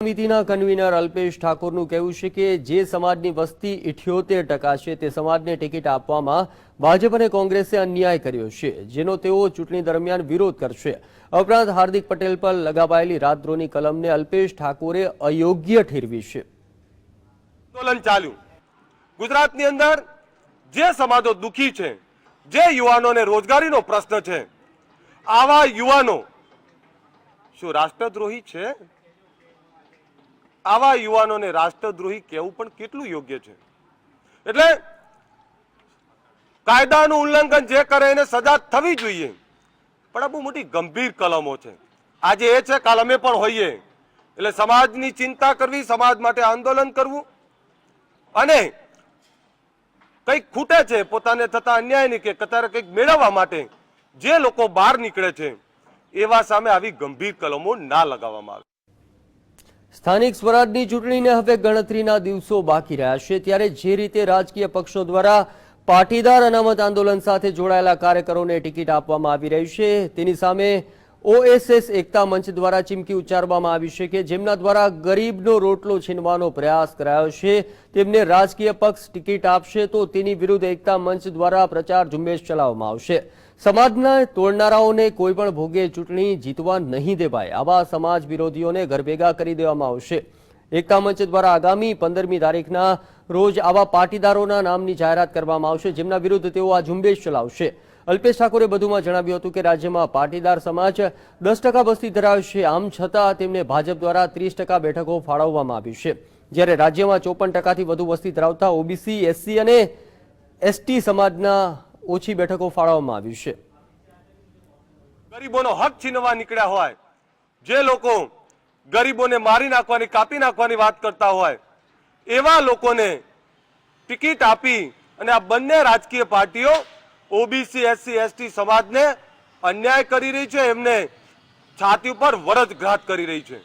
સમિતિના કન્વીનર અલ્પેશ ઠાકોરનું કહેવું છે કે જે સમાજની વસ્તી ઇઠ્યોતેર ટકા છે તે સમાજને ટિકિટ આપવામાં ભાજપ અને કોંગ્રેસે અન્યાય કર્યો છે, જેનો તેઓ ચૂંટણી દરમિયાન વિરોધ કરશે. ઉપરાંત હાર્દિક પટેલ પર લગાવાયેલી રાજદ્રોહની કલમને અલ્પેશ ઠાકોરે અયોગ્ય ઠેરવી છે. ગુજરાતની અંદર જે સમાજો દુઃખી છે, જે યુવાનોને રોજગારીનો પ્રશ્ન છે, આવા યુવાનો શું રાષ્ટ્રદ્રોહી છે? આવા યુવાનોને રાષ્ટ્રદ્રોહી કહેવું પણ કેટલું યોગ્ય છે? એટલે કાયદાનું ઉલ્લંઘન જે કરે એને સજા થવી જોઈએ. પણ આ બહુ મોટી ગંભીર કલમો છે. આજે એ છે કાલ અમે પણ હોઈએ. એટલે સમાજની ચિંતા કરવી, સમાજ માટે આંદોલન કરવું. અને કંઈક ખૂટે છે પોતાને થતા અન્યાયની કે કતારે કંઈક મેળવવા માટે જે લોકો બહાર નીકળે છે, એવા સામે આવી ગંભીર કલમો ના લગાવવામાં આવે. સ્થાનિક સ્વરાજની ચૂંટણીને હવે ગણતરીના દિવસો બાકી રહ્યા છે. ત્યારે જે રીતે રાજકીય પક્ષો દ્વારા પાટીદાર અનામત આંદોલન સાથે જોડાયેલા કાર્યકરોને ટિકિટ આપવામાં આવી રહી છે, તેની સામે ઓએસએસ એકતા મંચ દ્વારા ચીમકી ઉચ્ચારવામાં આવી છે કે જેમના દ્વારા ગરીબનો રોટલો છીનવાનો પ્રયાસ કરાયો છે, તેમને રાજકીય પક્ષ ટિકિટ આપશે તો તેની વિરુદ્ધ એકતા મંચ દ્વારા પ્રચાર ઝુંબેશ ચલાવવામાં આવશે. સમાજના તોડનારાઓને કોઈપણ ભોગે ચૂંટણી જીતવા નહીં દેવાય, આવા સમાજ વિરોધીઓને ઘરભેગા કરી દેવામાં આવશે. એકતા મંચ દ્વારા આગામી પંદરમી તારીખના રોજ આવા પાટીદારોના નામની જાહેરાત કરવામાં આવશે, જેમના વિરુદ્ધ તેઓ આ ઝુંબેશ ચલાવશે. અલ્પેશ ઠાકોરે વધુમાં જણાવ્યું હતું કે રાજ્યમાં પાટીદાર સમાજ દસ ટકા વસ્તી ધરાવે છે આમ છતાં તેમને ભાજપ દ્વારા ત્રીસ ટકા બેઠકો ફાળવવામાં આવી છે. જ્યારે રાજ્યમાં ચોપન ટકાથી વધુ વસ્તી ધરાવતા ઓબીસી, એસસી અને એસટી સમાજના ઓછી બેઠકો ફાળવવામાં આવી છે. ગરીબોનો હક છીનવા નીકળ્યા હોય, જે લોકો ગરીબોને મારી નાખવાની, કાપી નાખવાની વાત કરતા હોય, એવા લોકોને ટિકિટ આપી અને આ બંને રાજકીય પાર્ટીઓ ઓબીસી, એસસી, એસટી સમાજને અન્યાય કરી રહી છે, એમને છાતી ઉપર વરદઘાત કરી રહી છે.